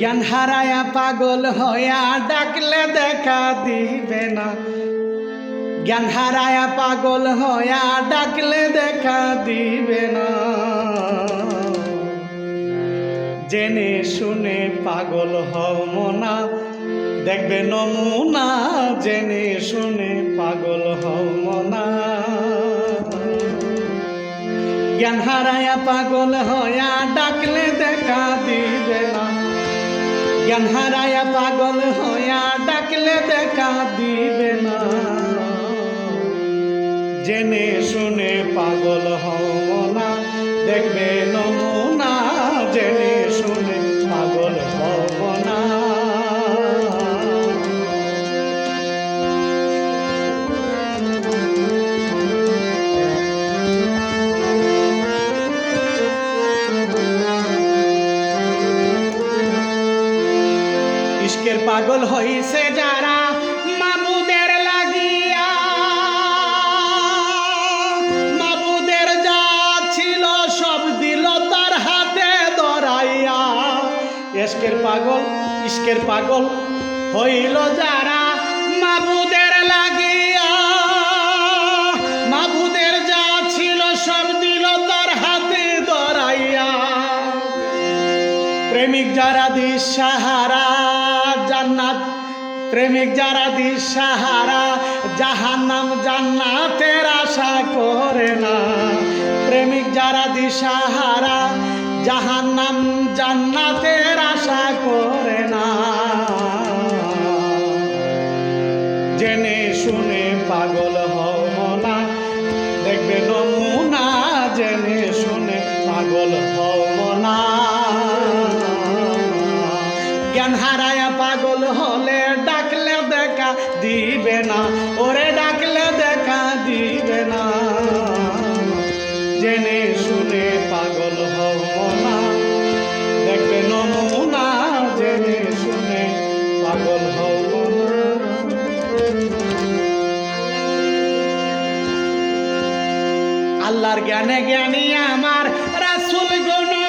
জ্ঞান হারায়া পাগল হইয়া ডাকলে দেখা দিবে না। জ্ঞান হারায়া পাগল হইয়া ডাকলে দেখা দিবে না। জেনে শুনে পাগল হও মনা, দেখবে নমুনা। জেনে শুনে পাগল হও মনা। জ্ঞান হারায়া পাগল হইয়া ডাকলে দেখা দিবে না। জ্ঞান হারায়া পাগল হইয়া ডাকলে দেখা দিবে না। জেনে শুনে পাগল হও না, দেখবে নমুনা ইশকের পাগল হইছে যারা মাবুদের লাগিয়া। মাবুদের যা ছিল সব দিল তার হাতে ধরাইয়া। ইশকের পাগল ইশকের পাগল হইল যারা মাবুদের লাগিয়া। মাবুদের যা ছিল সব দিল তার হাতে ধরাইয়া। প্রেমিক যারা দিশাহারা জান্নাত। প্রেমিক যারা দিশাহারা জাহান্নাম জান্নাতের আশা করে না। প্রেমিক যারা দিশাহারা জাহান্নাম জান্নাতের দেখা দিবে না, ওরে ডাকলে দেখা দিবে না। জেনে শুনে পাগল হও না দেখবে নমুনা, জেনে শুনে পাগল হও আল্লাহর জ্ঞানে জ্ঞানী আমার, রাসুল গুণমণি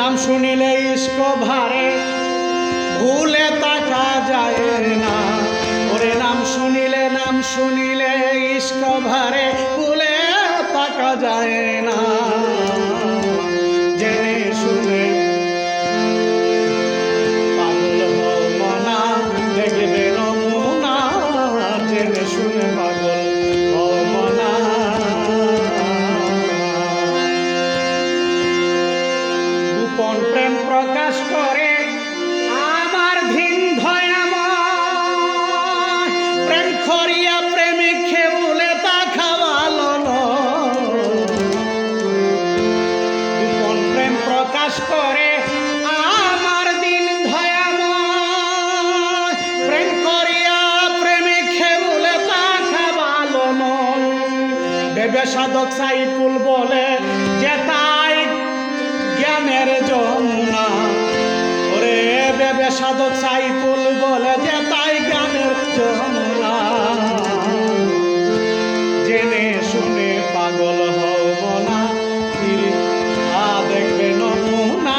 নাম শুনিলে ইস্ক ভারে, ভুলে তাকা যায় না। ওরে নাম শুনিলে নাম শুনিলে ইস্ক ভারে, ভুলে তাকা যায় না। প্রকাশ করে আমার ধয়াময় প্রেম করিয়া প্রেমিক বলে তা খাওয়ালো প্রেম প্রকাশ করে আমার দিন ধয়াময় প্রেম প্রেমিক সাধক সাইফুল বলে, যে তাই জ্ঞানের যমুনা ওরে বেবে সাধক সাইফুল বলে যে তাই জ্ঞানের যমুনা জেনে শুনে পাগল হব না আ দেখবে নমুনা।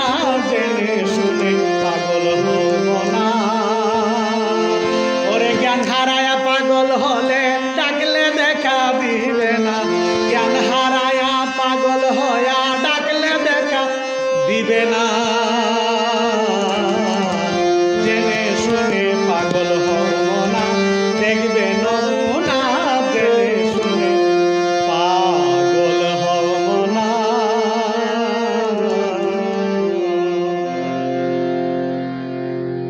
জেনে শুনে পাগল হব না ওরে জ্ঞান হারায়া পাগল হলে ডাকলে দেখা দিবে না। দিবে না।